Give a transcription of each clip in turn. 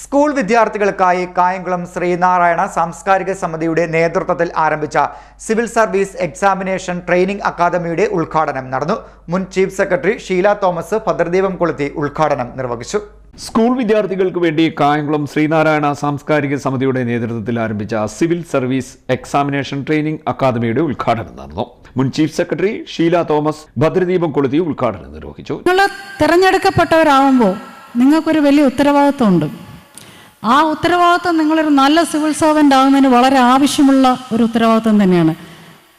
School വിദ്യാർത്ഥികൾക്കായി കായംകുളം ശ്രീനാരായണ സാംസ്കാരിക സമിതിയുടെ നേതൃത്വത്തിൽ ആരംഭിച്ച സിവിൽ സർവീസ് എക്സാമിനേഷൻ ട്രെയിനിംഗ് അക്കാദമിയുടെ ഉദ്ഘാടനം നടന്നു. മുൻ ചീഫ് സെക്രട്ടറി ഷീല തോമസ് ഭദ്രദീപം കൊളുത്തി ഉദ്ഘാടനം നിർവഹിച്ചു. സ്കൂൾ വിദ്യാർത്ഥികൾക്ക് വേണ്ടി കായംകുളം ശ്രീനാരായണ സാംസ്കാരിക സമിതിയുടെ നേതൃത്വത്തിൽ ആരംഭിച്ച സിവിൽ സർവീസ് എക്സാമിനേഷൻ ട്രെയിനിംഗ് അക്കാദമിയുടെ ഉദ്ഘാടനം നടന്നു. മുൻ ചീഫ് സെക്രട്ടറി ഷീല തോമസ് ഭദ്രദീപം കൊളുത്തി ഉദ്ഘാടനം നിർവഹിച്ചു. നിങ്ങൾ തിരഞ്ഞെടുക്കപ്പെട്ടവരാകുമ്പോൾ നിങ്ങൾക്കൊരു വലിയ ഉത്തരവാദിത്വമുണ്ട്. ആ ഉത്തരവാദിത്വം നിങ്ങളൊരു നല്ല സിവിൽ സർവന്റ് ആകുന്നതിന് വളരെ ആവശ്യമുള്ള ഒരു ഉത്തരവാദിത്വം തന്നെയാണ്.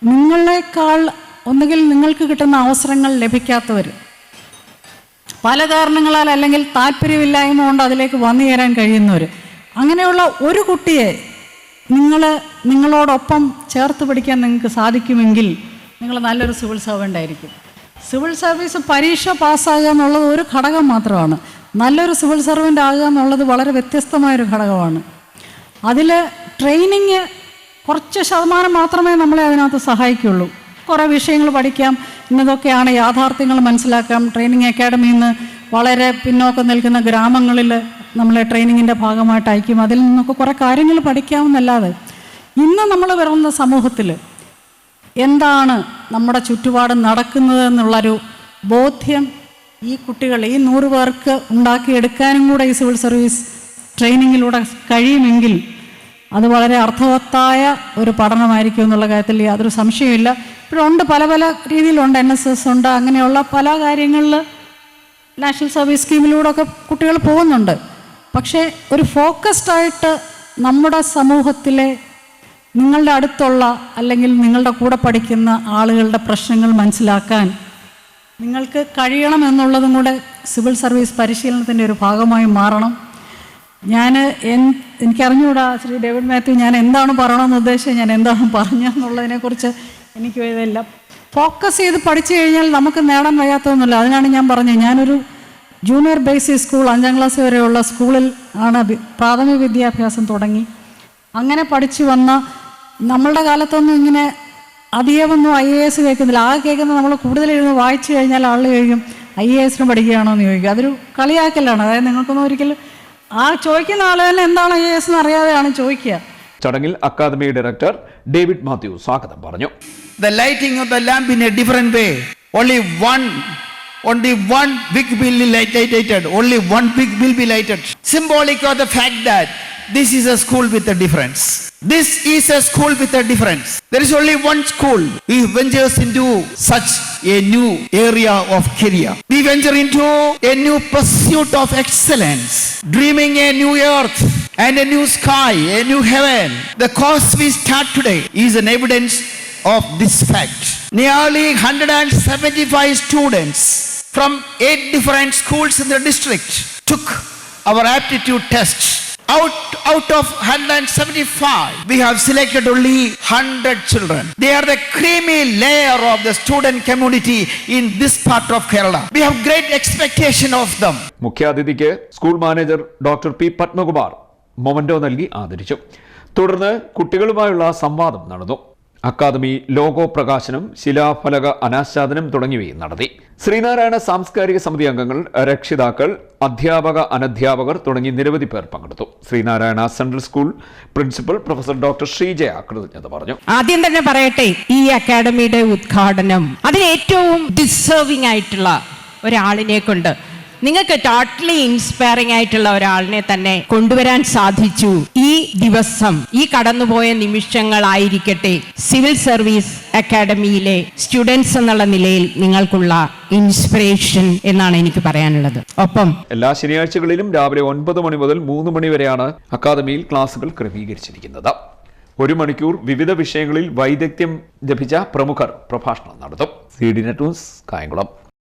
നിങ്ങളെക്കാൾ ഒന്നുകിൽ നിങ്ങൾക്ക് കിട്ടുന്ന അവസരങ്ങൾ ലഭിക്കാത്തവർ പല കാരണങ്ങളാൽ അല്ലെങ്കിൽ താല്പര്യമില്ലായ്മ കൊണ്ട് അതിലേക്ക് വന്നു ചേരാൻ കഴിയുന്നവർ അങ്ങനെയുള്ള ഒരു കുട്ടിയെ നിങ്ങൾ നിങ്ങളോടൊപ്പം ചേർത്ത് പിടിക്കാൻ നിങ്ങൾക്ക് സാധിക്കുമെങ്കിൽ നിങ്ങൾ നല്ലൊരു സിവിൽ സർവന്റ് ആയിരിക്കും. സിവിൽ സർവീസ് പരീക്ഷ പാസ്സാകുക എന്നുള്ളത് ഒരു ഘടകം മാത്രമാണ്. നല്ലൊരു സിവിൽ സർവന്റ് ആകുക എന്നുള്ളത് വളരെ വ്യത്യസ്തമായൊരു ഘടകമാണ്. അതിൽ ട്രെയിനിങ് കുറച്ച് ശതമാനം മാത്രമേ നമ്മളെ അതിനകത്ത് സഹായിക്കുള്ളൂ. കുറേ വിഷയങ്ങൾ പഠിക്കാം ഇന്നതൊക്കെയാണ് യാഥാർത്ഥ്യങ്ങൾ മനസ്സിലാക്കാം. ട്രെയിനിങ് അക്കാഡമിയിൽ നിന്ന് വളരെ പിന്നോക്കം നിൽക്കുന്ന ഗ്രാമങ്ങളിൽ നമ്മളെ ട്രെയിനിങ്ങിന്റെ ഭാഗമായിട്ട് അയക്കും. അതിൽ നിന്നൊക്കെ കുറേ കാര്യങ്ങൾ പഠിക്കാമെന്നല്ലാതെ ഇന്ന് നമ്മൾ വരുന്ന സമൂഹത്തിൽ എന്താണ് നമ്മുടെ ചുറ്റുപാട് നടക്കുന്നത് എന്നുള്ളൊരു ബോധ്യം ഈ കുട്ടികൾ ഈ നൂറ് പേർക്ക് ഉണ്ടാക്കിയെടുക്കാനും കൂടെ ഈ സിവിൽ സർവീസ് ട്രെയിനിങ്ങിലൂടെ കഴിയുമെങ്കിൽ അത് വളരെ അർത്ഥവത്തായ ഒരു പഠനമായിരിക്കും എന്നുള്ള കാര്യത്തിൽ യാതൊരു സംശയമില്ല ഇപ്പോഴുണ്ട് പല പല രീതിയിലുണ്ട് എൻ എസ് എസ് ഉണ്ട് അങ്ങനെയുള്ള പല കാര്യങ്ങളിൽ നാഷണൽ സർവീസ് സ്കീമിലൂടെ ഒക്കെ കുട്ടികൾ പോകുന്നുണ്ട്. പക്ഷേ ഒരു ഫോക്കസ്ഡ് ആയിട്ട് നമ്മുടെ സമൂഹത്തിലെ നിങ്ങളുടെ അടുത്തുള്ള അല്ലെങ്കിൽ നിങ്ങളുടെ കൂടെ പഠിക്കുന്ന ആളുകളുടെ പ്രശ്നങ്ങൾ മനസ്സിലാക്കാൻ നിങ്ങൾക്ക് കഴിയണം എന്നുള്ളതും കൂടെ സിവിൽ സർവീസ് പരിശീലനത്തിന്റെ ഒരു ഭാഗമായി മാറണം. ഞാൻ എൻ എനിക്കറിഞ്ഞുകൂടാ ശ്രീ ഡേവിഡ് മാത്യു ഞാൻ എന്താണ് പറയണമെന്ന് ഉദ്ദേശിച്ചത് ഞാൻ എന്താണ് പറഞ്ഞതെന്നുള്ളതിനെക്കുറിച്ച് എനിക്ക് ഇതല്ല. ഫോക്കസ് ചെയ്ത് പഠിച്ചു കഴിഞ്ഞാൽ നമുക്ക് നേടാൻ വയ്യാത്തതൊന്നുമില്ല. അതിനാണ് ഞാൻ പറഞ്ഞത്. ഞാനൊരു ജൂനിയർ ബേസിക് സ്കൂൾ അഞ്ചാം ക്ലാസ് വരെയുള്ള സ്കൂളിൽ ആണ് പ്രാഥമിക വിദ്യാഭ്യാസം തുടങ്ങി. അങ്ങനെ പഠിച്ചു വന്ന നമ്മളുടെ കാലത്തൊന്നും ഇങ്ങനെ അധികമൊന്നും ഐ എ എസ് കേൾക്കുന്നില്ല ആ കേൾക്കുന്നത് നമ്മൾ കൂടുതൽ ഇരുന്ന് വായിച്ചു കഴിഞ്ഞാൽ ആൾ കഴിയും ഐ എ എസിന് പഠിക്കുകയാണോ എന്ന് ചോദിക്കും അതൊരു കളിയാക്കലാണ് അതായത് നിങ്ങൾക്കൊന്നും ഒരിക്കലും ആ ചോദിക്കുന്ന ആൾ തന്നെ എന്താണ് ഐ എ എസ് എന്ന് അറിയാതെയാണ് ചോദിക്കുക ചടങ്ങിൽ അക്കാദമി ഡയറക്ടർ ഡേവിഡ് മാത്യു സ്വാഗതം പറഞ്ഞു the lighting of the lamp in a different way only one only one big will be only lighted. Only one big will be lighted. Symbolic of the fact that this is a school with a difference. This is a school with a difference. There is only one school. We venture into such a new area of career. We venture into a new pursuit of excellence, dreaming a new earth and a new sky, a new heaven. The course we start today is an evidence of this fact. Nearly 175 students from eight different schools in the district took our aptitude test. Out, out of 175, we have selected only 100 children. They are the creamy layer of the student community in this part of Kerala. We have great expectation of them. മുഖ്യാതിഥിക്ക് school manager doctor P Padmakumar memento നൽകി ആദരിച്ചു തുടർന്ന് കുട്ടികളുമായുള്ള സംവാദം നടന്നു academy logo പ്രകാശനം ശിലാഫലക അനാച്ഛാദനം തുടങ്ങിയവയും നടത്തി. ശ്രീനാരായണ സാംസ്കാരിക സമിതി അംഗങ്ങൾ രക്ഷിതാക്കൾ അധ്യാപക അനധ്യാപകർ തുടങ്ങി നിരവധി പേർ പങ്കെടുത്തു. Sreenarayana central school principal professor doctor Sreejaya കൃതജ്ഞത പറഞ്ഞു. ആദ്യം തന്നെ പറയട്ടെ ഈ അക്കാദമിയുടെ ഉദ്ഘാടനം അതിന് ഏറ്റവും ഡിസേർവിംഗ് ആയിട്ടുള്ള ഒരാളിനെ കൊണ്ട് നിങ്ങൾക്ക് ടോട്ടലി ഇൻസ്പയറിംഗ് ആയിട്ടുള്ള ഒരാളിനെ തന്നെ കൊണ്ടുവരാൻ സാധിച്ചു. ഈ ദിവസം ഈ കടന്നുപോയ നിമിഷങ്ങളായിരിക്കട്ടെ സിവിൽ സർവീസ് അക്കാഡമിയിലെ സ്റ്റുഡൻസ് എന്നുള്ള നിലയിൽ നിങ്ങൾക്കുള്ള ഇൻസ്പിറേഷൻ എന്നാണ് എനിക്ക് പറയാനുള്ളത്. ഒപ്പം എല്ലാ ശനിയാഴ്ചകളിലും രാവിലെ ഒൻപത് മണി മുതൽ മൂന്ന് മണി വരെയാണ് അക്കാദമിയിൽ ക്ലാസുകൾ ക്രമീകരിച്ചിരിക്കുന്നത്. ഒരു മണിക്കൂർ വിവിധ വിഷയങ്ങളിൽ വൈദഗ്ധ്യം ലഭിച്ച പ്രമുഖർ പ്രഭാഷണം നടത്തും. C D net Kayamkulam.